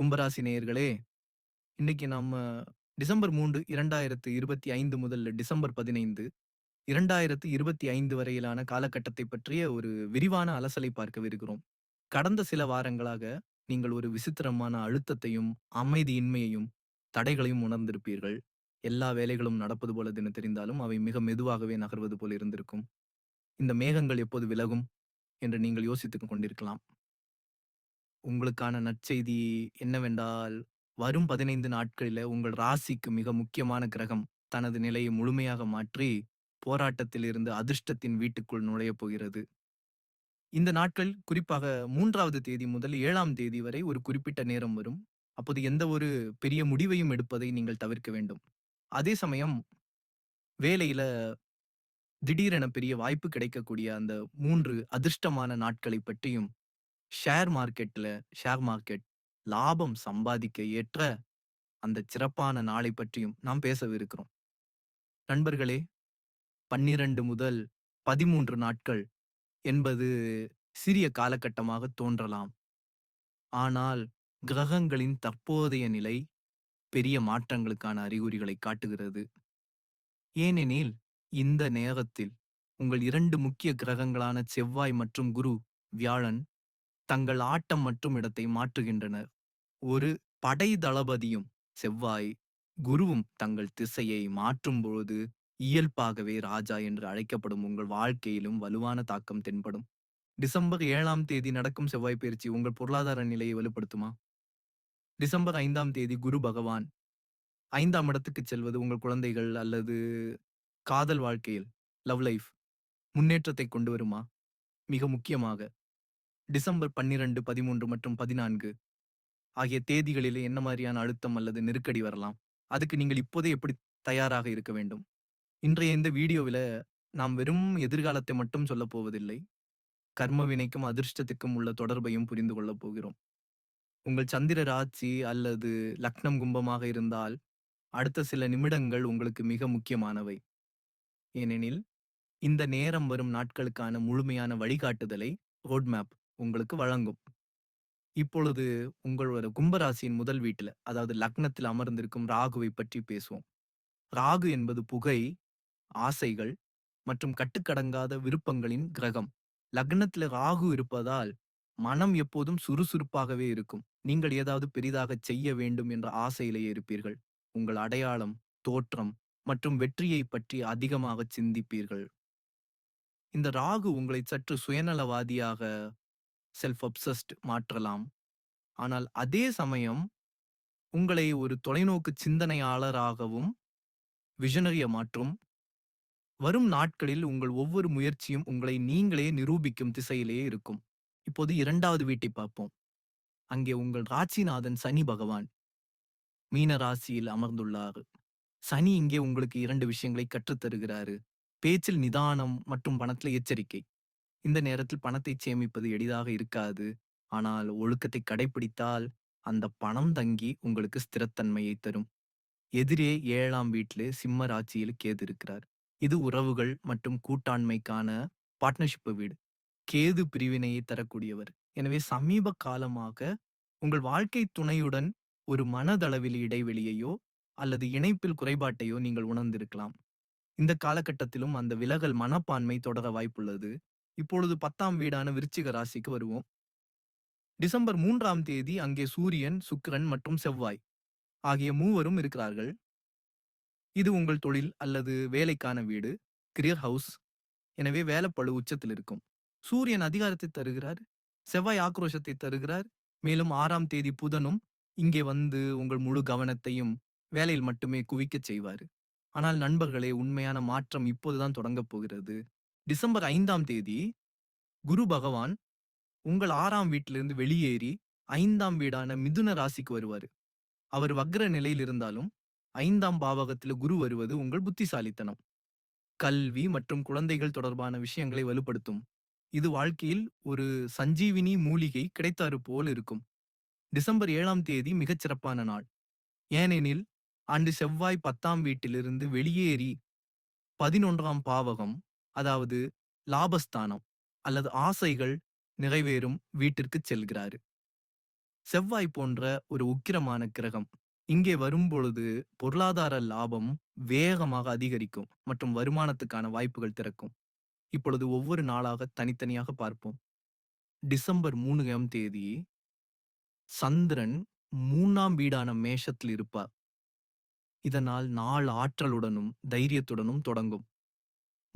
கும்பராசி நேயர்களே, இன்னைக்கு நம்ம டிசம்பர் 3, 2025 முதல் டிசம்பர் 15, 2025 வரையிலான காலகட்டத்தைப் பற்றிய ஒரு விரிவான அலசலை பார்க்கவிருக்கிறோம். கடந்த சில வாரங்களாக நீங்கள் ஒரு விசித்திரமான அழுத்தத்தையும், அமைதியின்மையையும், தடைகளையும் உணர்ந்திருப்பீர்கள். எல்லா வேலைகளும் நடப்பது போல தின தெரிந்தாலும், அவை மிக மெதுவாகவே நகர்வது போல் இருந்திருக்கும். இந்த மேகங்கள் எப்போது விலகும் என்று நீங்கள் யோசித்துக் கொண்டிருக்கலாம். உங்களுக்கான நற்செய்தி என்னவென்றால், வரும் 15 நாட்களில உங்கள் ராசிக்கு மிக முக்கியமான கிரகம் தனது நிலையை முழுமையாக மாற்றி, போராட்டத்திலிருந்து அதிர்ஷ்டத்தின் வீட்டுக்குள் நுழையப் போகிறது. இந்த நாட்கள் குறிப்பாக மூன்றாவது தேதி முதல் ஏழாம் தேதி வரை ஒரு குறிப்பிட்ட நேரம் வரும். அப்போது எந்த ஒரு பெரிய முடிவையும் எடுப்பதை நீங்கள் தவிர்க்க வேண்டும். அதே சமயம் வேலையில திடீரென பெரிய வாய்ப்பு கிடைக்கக்கூடிய அந்த மூன்று அதிர்ஷ்டமான நாட்களைப் பற்றியும், ஷேர் மார்க்கெட்ல ஷேர் மார்க்கெட் லாபம் சம்பாதிக்க ஏற்ற அந்த சிறப்பான நாளைப் பற்றியும் நாம் பேசவிருக்கிறோம். நண்பர்களே, 12 முதல் 13 நாட்கள் என்பது சிறிய காலகட்டமாக தோன்றலாம். ஆனால் கிரகங்களின் தற்போதைய நிலை பெரிய மாற்றங்களுக்கான அறிகுறிகளை காட்டுகிறது. ஏனெனில், இந்த நேரத்தில் உங்கள் இரண்டு முக்கிய கிரகங்களான செவ்வாய் மற்றும் குரு, வியாழன் தங்கள் ஆட்டம் மற்றும் இடத்தை மாற்றுகின்றனர். ஒரு படை தளபதியும் செவ்வாய், குருவும் தங்கள் திசையை மாற்றும்பொழுது, இயல்பாகவே ராஜா என்று அழைக்கப்படும் உங்கள் வாழ்க்கையிலும் வலுவான தாக்கம் தென்படும். டிசம்பர் ஏழாம் தேதி நடக்கும் செவ்வாய் பயிற்சி உங்கள் பொருளாதார நிலையை வலுப்படுத்துமா? டிசம்பர் ஐந்தாம் தேதி குரு பகவான் ஐந்தாம் இடத்துக்கு செல்வது உங்கள் குழந்தைகள் அல்லது காதல் வாழ்க்கையில் லவ் லைஃப் முன்னேற்றத்தை கொண்டு வருமா? மிக முக்கியமாக டிசம்பர் 12, 13 மற்றும் 14 ஆகிய தேதிகளிலே என்ன மாதிரியான அழுத்தம் அல்லது நெருக்கடி வரலாம்? அதுக்கு நீங்கள் இப்போதே எப்படி தயாராக இருக்க வேண்டும்? இன்றைய இந்த வீடியோவில நாம் வெறும் எதிர்காலத்தை மட்டும் சொல்லப் போவதில்லை. கர்ம வினைக்கும் அதிர்ஷ்டத்துக்கும் உள்ள தொடர்பையும் புரிந்து கொள்ளப் போகிறோம். உங்கள் சந்திர ராட்சி அல்லது லக்னம் கும்பமாக இருந்தால், அடுத்த சில நிமிடங்கள் உங்களுக்கு மிக முக்கியமானவை. ஏனெனில், இந்த நேரம் வரும் நாட்களுக்கான முழுமையான வழிகாட்டுதலை ரோட்மேப் உங்களுக்கு வழங்கும். இப்பொழுது உங்களோட கும்பராசியின் முதல் வீட்டில் அதாவது லக்னத்தில் அமர்ந்திருக்கும் ராகுவைப் பற்றி பேசுவோம். ராகு என்பது புகை, ஆசைகள் மற்றும் கட்டுக்கடங்காத விருப்பங்களின் கிரகம். லக்னத்தில ராகு இருப்பதால், மனம் எப்போதும் சுறுசுறுப்பாகவே இருக்கும். நீங்கள் ஏதாவது பெரிதாகச் செய்ய வேண்டும் என்ற ஆசையிலேயே இருப்பீர்கள். உங்கள் அடையாளம், தோற்றம் மற்றும் வெற்றியைப் பற்றி அதிகமாகச் சிந்திப்பீர்கள். இந்த ராகு உங்களை சற்று சுயநலவாதியாக செல்ஃப் அப்சஸ்ட் மாற்றலாம். ஆனால் அதே சமயம் உங்களை ஒரு தொலைநோக்கு சிந்தனையாளராகவும் விஷனரிய மாற்றும். வரும் நாட்களில் உங்கள் ஒவ்வொரு முயற்சியும் உங்களை நீங்களே நிரூபிக்கும் திசையிலேயே இருக்கும். இப்போது இரண்டாவது வீட்டைப் பார்ப்போம். அங்கே உங்கள் ராசிநாதன் சனி பகவான் மீன ராசியில் அமர்ந்துள்ளார். சனி இங்கே உங்களுக்கு இரண்டு விஷயங்களை கற்றுத் தருகிறாரு. பேச்சில் நிதானம் மற்றும் பணத்தில் எச்சரிக்கை. இந்த நேரத்தில் பணத்தை சேமிப்பது எளிதாக இருக்காது. ஆனால் ஒழுக்கத்தை கடைபிடித்தால் அந்த பணம் தங்கி உங்களுக்கு ஸ்திரத்தன்மையை தரும். எதிரே ஏழாம் வீட்டிலே சிம்ம ராசியில் கேது இருக்கிறார். இது உறவுகள் மற்றும் கூட்டாண்மைக்கான பார்ட்னர்ஷிப் வீடு. கேது பிரிவினையை தரக்கூடியவர். எனவே சமீப காலமாக உங்கள் வாழ்க்கை துணையுடன் ஒரு மனதளவில் இடைவெளியையோ அல்லது இணைப்பில் குறைபாட்டையோ நீங்கள் உணர்ந்திருக்கலாம். இந்த காலகட்டத்திலும் அந்த விலகல் மனப்பான்மை தொடர வாய்ப்புள்ளது. இப்பொழுது 10ஆம் வீடான விருச்சிக ராசிக்கு வருவோம். டிசம்பர் மூன்றாம் தேதி அங்கே சூரியன், சுக்கிரன் மற்றும் செவ்வாய் ஆகிய மூவரும் இருக்கிறார்கள். இது உங்கள் தொழில் அல்லது வேலைக்கான வீடு, கிரியர் ஹவுஸ். எனவே வேலைப்பழு உச்சத்தில் இருக்கும். சூரியன் அதிகாரத்தை தருகிறார். செவ்வாய் ஆக்ரோஷத்தை தருகிறார். மேலும் ஆறாம் தேதி புதனும் இங்கே வந்து உங்கள் முழு கவனத்தையும் வேலையில் மட்டுமே குவிக்கச் செய்வார் ஆனால் நண்பர்களே, உண்மையான மாற்றம் இப்போதுதான் தொடங்கப் போகிறது. டிசம்பர் ஐந்தாம் தேதி குரு பகவான் உங்கள் ஆறாம் வீட்டிலிருந்து வெளியேறி ஐந்தாம் வீடான மிதுன ராசிக்கு வருவார் அவர் வக்ர நிலையில் இருந்தாலும் ஐந்தாம் பாவகத்தில் குரு வருவது உங்கள் புத்திசாலித்தனம். கல்வி மற்றும் குழந்தைகள் தொடர்பான விஷயங்களை வலுப்படுத்தும். இது வாழ்க்கையில் ஒரு சஞ்சீவினி மூலிகை கிடைத்தாறு போல் இருக்கும். டிசம்பர் ஏழாம் தேதி மிகச் சிறப்பான நாள். ஏனெனில், அன்று செவ்வாய் 10ஆம் வீட்டிலிருந்து வெளியேறி 11ஆம் பாவகம், அதாவது லாபஸ்தானம் அல்லது ஆசைகள் நிறைவேறும் வீட்டிற்குச் செல்கிறாரு. செவ்வாய் போன்ற ஒரு உக்கிரமான கிரகம். இங்கே வரும்பொழுது பொருளாதார லாபம் வேகமாக அதிகரிக்கும் மற்றும் வருமானத்துக்கான வாய்ப்புகள் திறக்கும். இப்பொழுது ஒவ்வொரு நாளாக தனித்தனியாக பார்ப்போம். டிசம்பர் மூணுகாம் தேதி சந்திரன் மூணாம் வீடான மேஷத்தில் இருப்பார். இதனால் நாள் ஆற்றலுடனும், தைரியத்துடனும் தொடங்கும்.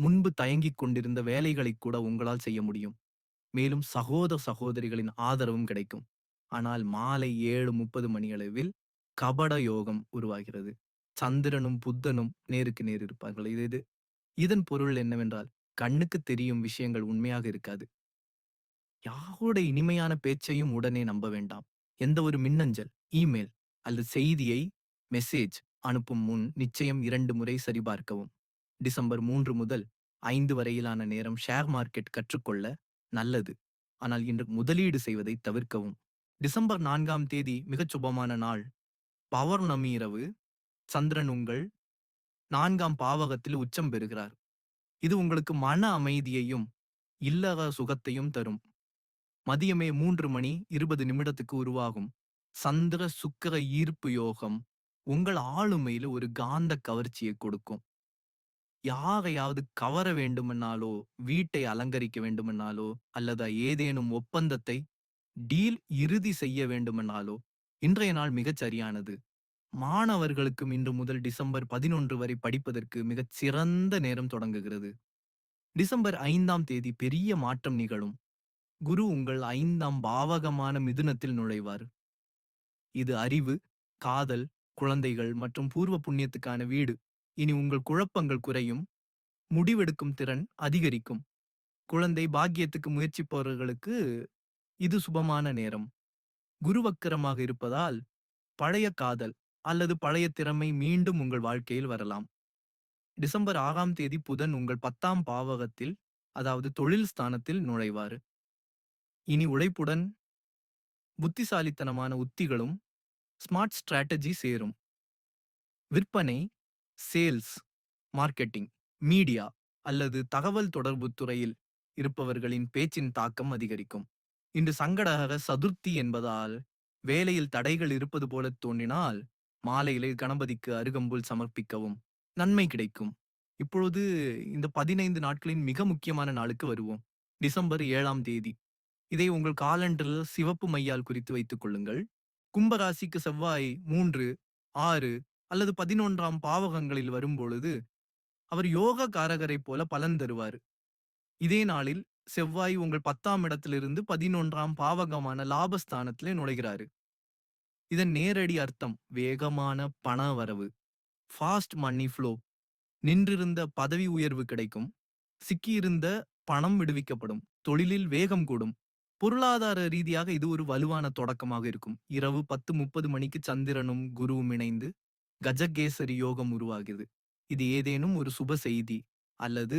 முன்பு தயங்கிக் கொண்டிருந்த வேலைகளைக் கூட உங்களால் செய்ய முடியும். மேலும் சகோதர சகோதரிகளின் ஆதரவும் கிடைக்கும். ஆனால் மாலை 7:30 மணியளவில் கபட யோகம் உருவாகிறது. சந்திரனும், புத்தனும் நேருக்கு நேர் இருப்பார்கள். இது இது இதன் பொருள் என்னவென்றால், கண்ணுக்கு தெரியும் விஷயங்கள் உண்மையாக இருக்காது. யாருடைய இனிமையான பேச்சையும் உடனே நம்ப வேண்டாம். எந்த ஒரு மின்னஞ்சல், இமெயில் அல்லது செய்தியை மெசேஜ் அனுப்பும் முன் நிச்சயம் இரண்டு முறை சரிபார்க்கவும். டிசம்பர் மூன்று முதல் ஐந்து வரையிலான நேரம் ஷேர் மார்க்கெட் கற்றுக்கொள்ள நல்லது. ஆனால் இன்று முதலீடு செய்வதை தவிர்க்கவும். டிசம்பர் நான்காம் தேதி மிகச் சுபமான நாள். பௌர்ணமி இரவு சந்திரன் உங்கள் நான்காம் பாவகத்தில் உச்சம் பெறுகிறார். இது உங்களுக்கு மன அமைதியையும், இல்லற சுகத்தையும் தரும். மதியமே மூன்று மணி 20 நிமிடத்துக்கு உருவாகும் சந்திர சுக்கிர ஈர்ப்பு யோகம் உங்கள் ஆளுமையில ஒரு காந்த கவர்ச்சியை கொடுக்கும். யாரையாவது கவர வேண்டுமென்னாலோ, வீட்டை அலங்கரிக்க வேண்டுமென்னாலோ, அல்லது ஏதேனும் ஒப்பந்தத்தை டீல் இறுதி செய்ய வேண்டுமென்னாலோ, இன்றைய நாள் மிகச் சரியானது. மாணவர்களுக்கும் இன்று முதல் டிசம்பர் 11 வரை படிப்பதற்கு மிகச் சிறந்த நேரம் தொடங்குகிறது. டிசம்பர் ஐந்தாம் தேதி பெரிய மாற்றம் நிகழும். குரு உங்கள் ஐந்தாம் பாவகமான மிதுனத்தில் நுழைவார். இது அறிவு, காதல், குழந்தைகள் மற்றும் பூர்வ புண்ணியத்துக்கான வீடு. இனி உங்கள் குழப்பங்கள் குறையும். முடிவெடுக்கும் திறன் அதிகரிக்கும். குழந்தை பாக்கியத்துக்கு முயற்சிப்பவர்களுக்கு இது சுபமான நேரம். குருவக்கரமாக இருப்பதால் பழைய காதல் அல்லது பழைய திறமை மீண்டும் உங்கள் வாழ்க்கையில் வரலாம். டிசம்பர் ஆறாம் தேதி புதன் உங்கள் 10ஆம் பாவகத்தில் அதாவது தொழில் ஸ்தானத்தில் நுழைவார். இனி உழைப்புடன் புத்திசாலித்தனமான உத்திகளும் ஸ்மார்ட் ஸ்ட்ராட்டஜி சேரும். விற்பனை, சேல்ஸ், மார்க்கெட்டிங், மீடியா அல்லது தகவல் தொடர்பு துறையில் இருப்பவர்களின் பேச்சின் தாக்கம் அதிகரிக்கும். இன்று சங்கடகர சதுர்த்தி என்பதால் வேலையில் தடைகள் இருப்பது போலத் தோன்றினால் மாலையிலே கணபதிக்கு அருகம்புல் சமர்ப்பிக்கவும் நன்மை கிடைக்கும். இப்பொழுது இந்த 15 நாட்களின் மிக முக்கியமான நாளுக்கு வருவோம். டிசம்பர் ஏழாம் தேதி. இதை உங்கள் காலண்டரில் சிவப்பு மையால் குறித்து வைத்துக் கொள்ளுங்கள். கும்பராசிக்கு செவ்வாய் 3, 6 அல்லது 11ஆம் பாவகங்களில் வரும்பொழுது அவர் யோக காரகரைப் போல பலன் தருவார். இதே நாளில் செவ்வாய் உங்கள் 10ஆம் இடத்திலிருந்து 11ஆம் பாவகமான லாபஸ்தானத்திலே நுழைகிறாரு. இதன் நேரடி அர்த்தம் வேகமான பண வரவு. Fast money flow. நின்றிருந்த பதவி உயர்வு கிடைக்கும். சிக்கியிருந்த பணம் விடுவிக்கப்படும். தொழிலில் வேகம் கூடும். பொருளாதார ரீதியாக இது ஒரு வலுவான தொடக்கமாக இருக்கும். இரவு 10:30 மணிக்கு சந்திரனும் குருவும் இணைந்து கஜகேசரி யோகம் உருவாகுது இது ஏதேனும் ஒரு சுப செய்தி அல்லது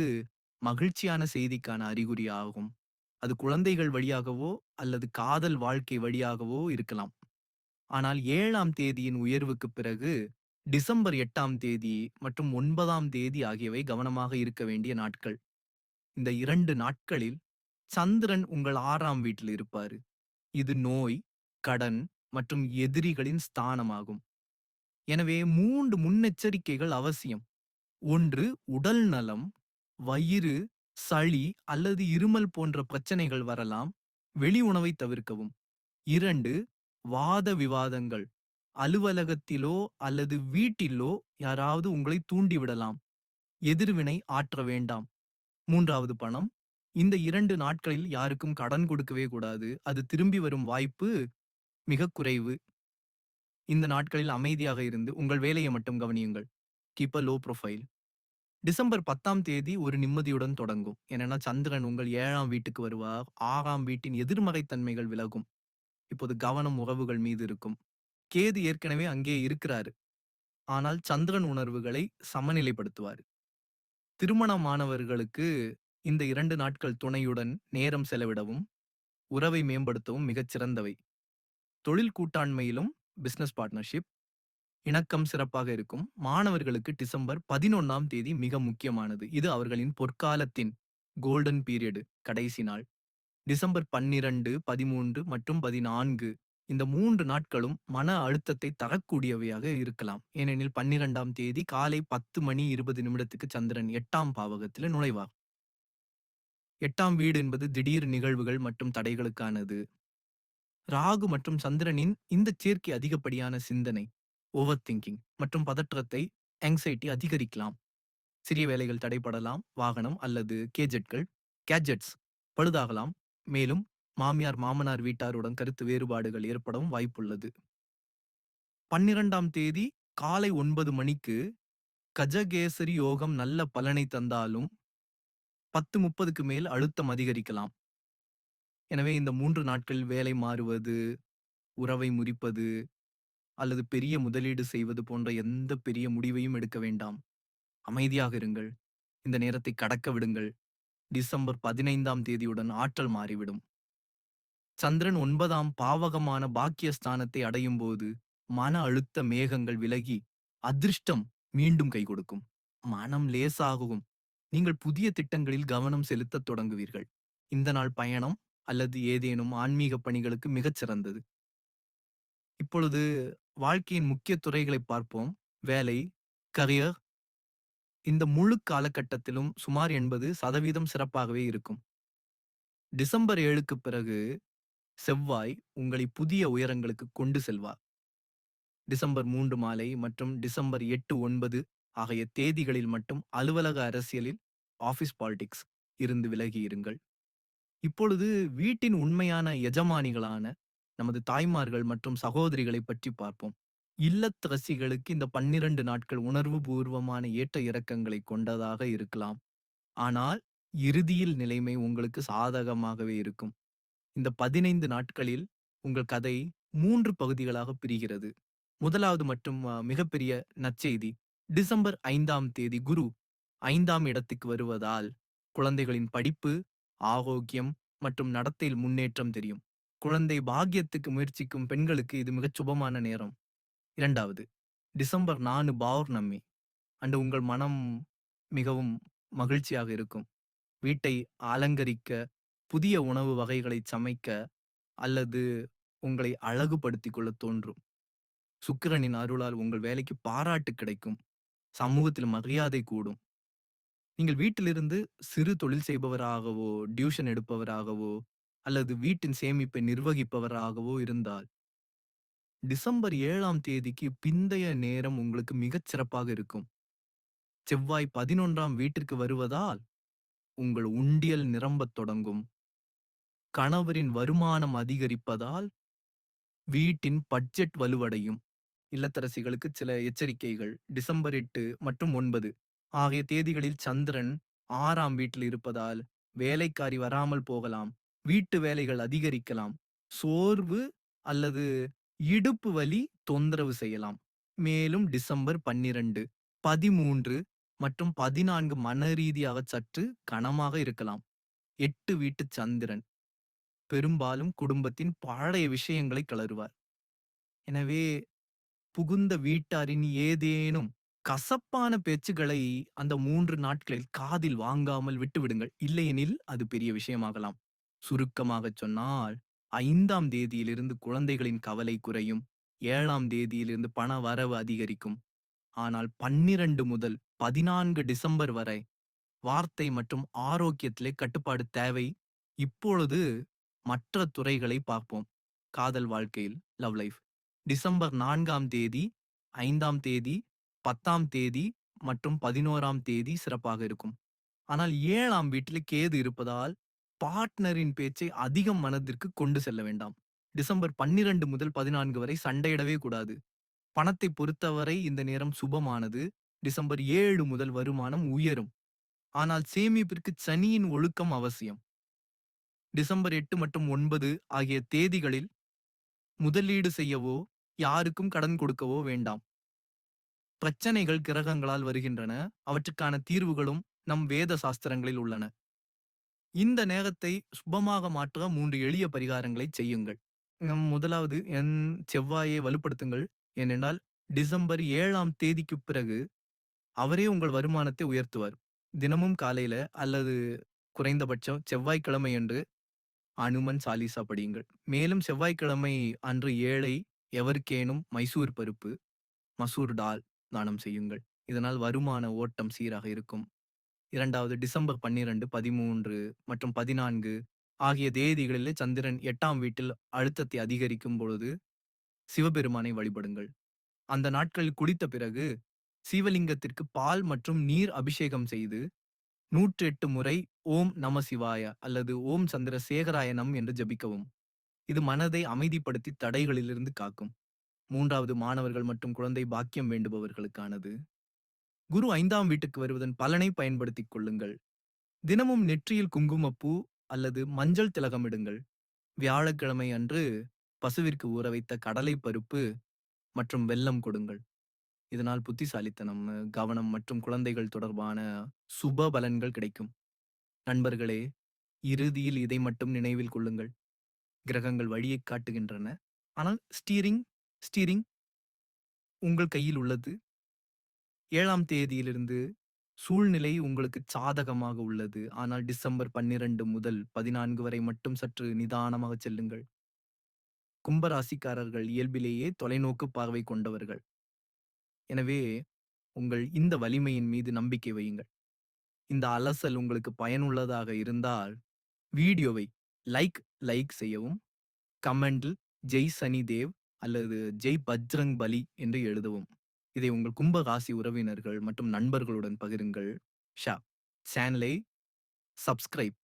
மகிழ்ச்சியான செய்திக்கான அறிகுறி ஆகும். அது குழந்தைகள் வழியாகவோ அல்லது காதல் வாழ்க்கை வழியாகவோ இருக்கலாம். ஆனால் ஏழாம் தேதியின் உயர்வுக்குப் பிறகு டிசம்பர் எட்டாம் தேதி மற்றும் ஒன்பதாம் தேதி ஆகியவை கவனமாக இருக்க வேண்டிய நாட்கள். இந்த இரண்டு நாட்களில் சந்திரன் உங்கள் ஆறாம் வீட்டில் இருப்பாரு. இது நோய், கடன் மற்றும் எதிரிகளின் ஸ்தானமாகும். எனவே மூன்று முன்னெச்சரிக்கைகள் அவசியம். ஒன்று உடல் நலம், வயிறு, சளி அல்லது இருமல் போன்ற பிரச்சனைகள் வரலாம். வெளி உணவை தவிர்க்கவும். இரண்டு வாத விவாதங்கள். அலுவலகத்திலோ அல்லது வீட்டிலோ யாராவது உங்களை தூண்டிவிடலாம். எதிர்வினை ஆற்ற வேண்டாம். மூன்றாவது பணம். இந்த இரண்டு நாட்களில் யாருக்கும் கடன் கொடுக்கவே கூடாது. அது திரும்பி வரும் வாய்ப்பு மிகக் குறைவு. இந்த நாட்களில் அமைதியாக இருந்து உங்கள் வேலையை மட்டும் கவனியுங்கள். Keep a low profile December 10ஆம் தேதி ஒரு நிம்மதியுடன் தொடங்கும். ஏனென்னா சந்திரன் உங்கள் ஏழாம் வீட்டுக்கு வருவார். ஆறாம் வீட்டின் எதிர்மறைத்தன்மைகள் விலகும். இப்போது கவனம் உறவுகள் மீது இருக்கும். கேது ஏற்கனவே அங்கே இருக்கிறாரு. ஆனால் சந்திரன் உணர்வுகளை சமநிலைப்படுத்துவார். திருமணமானவர்களுக்கு இந்த இரண்டு நாட்கள் துணையுடன் நேரம் செலவிடவும், உறவை மேம்படுத்தவும் மிகச் சிறந்தவை. தொழில் கூட்டாண்மையிலும் பிசினஸ் பார்ட்னர்ஷிப் இணக்கம் சிறப்பாக இருக்கும். மாணவர்களுக்கு டிசம்பர் 11ஆம் தேதி மிக முக்கியமானது. இது அவர்களின் பொற்காலத்தின் கோல்டன் பீரியடு கடைசி நாள். டிசம்பர் 12, 13 மற்றும் 14 இந்த மூன்று நாட்களும் மன அழுத்தத்தை தரக்கூடியவையாக இருக்கலாம். ஏனெனில் 12ஆம் தேதி காலை 10 மணி 20 நிமிடத்துக்கு சந்திரன் எட்டாம் பாவகத்தில நுழைவார். எட்டாம் வீடு என்பது திடீர் நிகழ்வுகள் மற்றும் தடைகளுக்கானது. ராகு மற்றும் சந்திரனின் இந்த சேர்க்கை அதிகப்படியான சிந்தனை, ஓவர் திங்கிங் மற்றும் பதற்றத்தை ஆங்ஸைட்டி அதிகரிக்கலாம். சிறிய வேலைகள் தடைபடலாம். வாகனம் அல்லது கேஜெட்கள் கேட்ஜெட்ஸ் பழுதாகலாம். மேலும் மாமியார், மாமனார் வீட்டாருடன் கருத்து வேறுபாடுகள் ஏற்படவும் வாய்ப்புள்ளது. 12ஆம் தேதி காலை ஒன்பது மணிக்கு கஜகேசரி யோகம் நல்ல பலனை தந்தாலும் 10:30க்கு மேல் அழுத்தம் அதிகரிக்கலாம். எனவே இந்த மூன்று நாட்கள் வேலை மாறுவது, உறவை முறிப்பது அல்லது பெரிய முதலீடு செய்வது போன்ற எந்த பெரிய முடிவையும் எடுக்க வேண்டாம். அமைதியாக இருங்கள். இந்த நேரத்தை கடக்க விடுங்கள். டிசம்பர் 15ஆம் தேதியுடன் ஆற்றல் மாறிவிடும். சந்திரன் ஒன்பதாம் பாவகமான பாக்கியஸ்தானத்தை அடையும் போது மன அழுத்த மேகங்கள் விலகி அதிர்ஷ்டம் மீண்டும் கை கொடுக்கும். மனம் லேசாகவும் நீங்கள் புதிய திட்டங்களில் கவனம் செலுத்தத் தொடங்குவீர்கள். இந்த நாள் பயணம் அல்லது ஏதேனும் ஆன்மீக பணிகளுக்கு மிகச் சிறந்தது. இப்பொழுது வாழ்க்கையின் முக்கிய துறைகளைப் பார்ப்போம். வேலை, கரியர் இந்த முழு காலகட்டத்திலும் சுமார் 80% சிறப்பாகவே இருக்கும். டிசம்பர் ஏழுக்கு பிறகு செவ்வாய் உங்களை புதிய உயரங்களுக்கு கொண்டு செல்வார். டிசம்பர் மூன்று மாலை மற்றும் டிசம்பர் 8, 9 ஆகிய தேதிகளில் மட்டும் அலுவலக அரசியலில் ஆஃபீஸ் பாலிடிக்ஸ் இருந்து விலகி இருங்கள். இப்பொழுது வீட்டின் உண்மையான எஜமானிகளான நமது தாய்மார்கள் மற்றும் சகோதரிகளைப் பற்றி பார்ப்போம். இல்லத்தரசிகளுக்கு இந்த 12 நாட்கள் உணர்வுபூர்வமான ஏற்ற இறக்கங்களை கொண்டதாக இருக்கலாம். ஆனால் இறுதியில் நிலைமை உங்களுக்கு சாதகமாகவே இருக்கும். இந்த 15 நாட்களில் உங்கள் கதை 3 பகுதிகளாக பிரிகிறது. முதலாவது மற்றும் அ, மிகப்பெரிய நற்செய்தி டிசம்பர் 5ஆம் தேதி குரு 5ஆம் இடத்துக்கு வருவதால் குழந்தைகளின் படிப்பு, ஆரோக்கியம் மற்றும் நடத்தையில் முன்னேற்றம் தெரியும். குழந்தை பாக்கியத்துக்கு முயற்சிக்கும் பெண்களுக்கு இது மிகச் சுபமான நேரம். இரண்டாவது டிசம்பர் 4 பௌர்ணமி அண்டு உங்கள் மனம் மிகவும் மகிழ்ச்சியாக இருக்கும். வீட்டை அலங்கரிக்க, புதிய உணவு வகைகளை சமைக்க அல்லது உங்களை அழகுபடுத்திக் கொள்ள தோன்றும். சுக்கிரனின் அருளால் உங்கள் வேலைக்கு பாராட்டு கிடைக்கும். சமூகத்தில் மரியாதை கூடும். நீங்கள் வீட்டிலிருந்து சிறு தொழில் செய்பவராகவோ, டியூஷன் எடுப்பவராகவோ அல்லது வீட்டின் சேமிப்பை நிர்வகிப்பவராகவோ இருந்தால் டிசம்பர் 7ஆம் தேதிக்கு பிந்தைய நேரம் உங்களுக்கு மிகச் சிறப்பாக இருக்கும். செவ்வாய் 11ஆம் வீட்டிற்கு வருவதால் உங்கள் உண்டியல் நிரம்பத் தொடங்கும். கணவரின் வருமானம் அதிகரிப்பதால் வீட்டின் பட்ஜெட் வலுவடையும். இல்லத்தரசிகளுக்கு சில எச்சரிக்கைகள் டிசம்பர் 8 மற்றும் 9 ஆகிய தேதிகளில் சந்திரன் ஆறாம் வீட்டில் இருப்பதால் வேலைக்காரி வராமல் போகலாம். வீட்டு வேலைகள் அதிகரிக்கலாம். சோர்வு அல்லது இடுப்பு வலி தொந்தரவு செய்யலாம். மேலும் டிசம்பர் 12, 13 மற்றும் பதினான்கு மன ரீதியாக சற்று கனமாக இருக்கலாம். எட்டு வீட்டு சந்திரன் பெரும்பாலும் குடும்பத்தின் பழைய விஷயங்களை கிளறுவார். எனவே புகுந்த வீட்டாரின் ஏதேனும் கசப்பான பேச்சுகளை அந்த 3 நாட்களில் காதில் வாங்காமல் விட்டுவிடுங்கள். இல்லையெனில் அது பெரிய விஷயமாகலாம். சுருக்கமாகச் சொன்னால் 5ஆம் தேதியிலிருந்து குழந்தைகளின் கவலை குறையும். 7ஆம் தேதியிலிருந்து பண வரவு அதிகரிக்கும். ஆனால் 12 முதல் 14 டிசம்பர் வரை வார்த்தை மற்றும் ஆரோக்கியத்திலே கட்டுப்பாடு தேவை. இப்பொழுது மற்ற துறைகளை பார்ப்போம். காதல் வாழ்க்கையில் லவ் லைஃப் டிசம்பர் 4ஆம் தேதி, 5ஆம் தேதி, 10ஆம் தேதி மற்றும் 11ஆம் தேதி சிறப்பாக இருக்கும். ஆனால் ஏழாம் வீட்டில் கேது இருப்பதால் பார்ட்னரின் பேச்சை அதிகம் மனதிற்கு கொண்டு செல்ல வேண்டாம். டிசம்பர் 12 முதல் 14 வரை சண்டையிடவே கூடாது. பணத்தை பொறுத்தவரை இந்த நேரம் சுபமானது. டிசம்பர் ஏழு முதல் வருமானம் உயரும். ஆனால் சேமிப்பிற்கு சனியின் ஒழுக்கம் அவசியம். டிசம்பர் எட்டு மற்றும் ஒன்பது ஆகிய தேதிகளில் முதலீடு செய்யவோ, யாருக்கும் கடன் கொடுக்கவோ வேண்டாம். பிரச்சனைகள் கிரகங்களால் வருகின்றன. அவற்றுக்கான தீர்வுகளும் நம் வேத சாஸ்திரங்களில் உள்ளன. இந்த நேரத்தை சுபமாக மாற்ற மூன்று எளிய பரிகாரங்களை செய்யுங்கள். நம் முதலாவது என் செவ்வாயை வலுப்படுத்துங்கள். ஏனென்றால் டிசம்பர் ஏழாம் தேதிக்குப் பிறகு அவரே உங்கள் வருமானத்தை உயர்த்துவார். தினமும் காலையில அல்லது குறைந்தபட்சம் செவ்வாய்க்கிழமை அன்று அனுமன் சாலிசா படியுங்கள். மேலும் செவ்வாய்க்கிழமை அன்று ஏழை எவருக்கேனும் மைசூர் பருப்பு, மசூர் டால் தானம் செய்யுங்கள். இதனால் வருமான ஓட்டம் சீராக இருக்கும். இரண்டாவது டிசம்பர் 12, 13 மற்றும் 14 ஆகிய தேதிகளிலே சந்திரன் எட்டாம் வீட்டில் அழுத்தத்தை அதிகரிக்கும் பொழுது சிவபெருமானை வழிபடுங்கள். அந்த நாட்களில் குளித்த பிறகு சிவலிங்கத்திற்கு பால் மற்றும் நீர் அபிஷேகம் செய்து 108 முறை ஓம் நம சிவாய அல்லது ஓம் சந்திர சேகராயனம் என்று ஜபிக்கவும் இது மனதை அமைதிப்படுத்தி தடைகளிலிருந்து காக்கும். மூன்றாவது மாணவர்கள் மற்றும் குழந்தை பாக்கியம் வேண்டுபவர்களுக்கானது. குரு ஐந்தாம் வீட்டுக்கு வருவதன் பலனை பயன்படுத்திக் கொள்ளுங்கள். தினமும் நெற்றியில் குங்குமப்பூ அல்லது மஞ்சள் திலகமிடுங்கள். வியாழக்கிழமை அன்று பசுவிற்கு ஊற வைத்த கடலை பருப்பு மற்றும் வெல்லம் கொடுங்கள். இதனால் புத்திசாலித்தனம், கவனம் மற்றும் குழந்தைகள் தொடர்பான சுப பலன்கள் கிடைக்கும். நண்பர்களே, இறுதியில் இதை மட்டும் நினைவில் கொள்ளுங்கள். கிரகங்கள் வழியைக் காட்டுகின்றன. ஆனால் ஸ்டீரிங் ஸ்டீரிங் உங்கள் கையில் உள்ளது. ஏழாம் தேதியிலிருந்து சூழ்நிலை உங்களுக்கு சாதகமாக உள்ளது. ஆனால் டிசம்பர் 12 முதல் 14 வரை மட்டும் சற்று நிதானமாகச் செல்லுங்கள். கும்பராசிக்காரர்கள் இயல்பிலேயே தொலைநோக்கு பார்வை கொண்டவர்கள். எனவே உங்கள் இந்த வலிமையின் மீது நம்பிக்கை வையுங்கள். இந்த அலசல் உங்களுக்கு பயனுள்ளதாக இருந்தால் வீடியோவை லைக் லைக் செய்யவும், கமெண்டில் ஜெய் சனி தேவ் அல்லது ஜெய் பஜ்ரங் பலி என்று எழுதவும். இதை உங்கள் கும்ப ராசி உறவினர்கள் மற்றும் நண்பர்களுடன் பகிருங்கள். ஷா சேனலை சப்ஸ்கிரைப்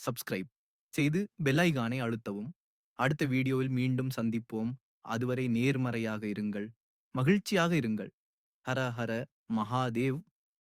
சப்ஸ்கிரைப் செய்து பெல்லைகானை அழுத்தவும். அடுத்த வீடியோவில் மீண்டும் சந்திப்போம். அதுவரை நேர்மறையாக இருங்கள். மகிழ்ச்சியாக இருங்கள். ஹர ஹர மகாதேவ்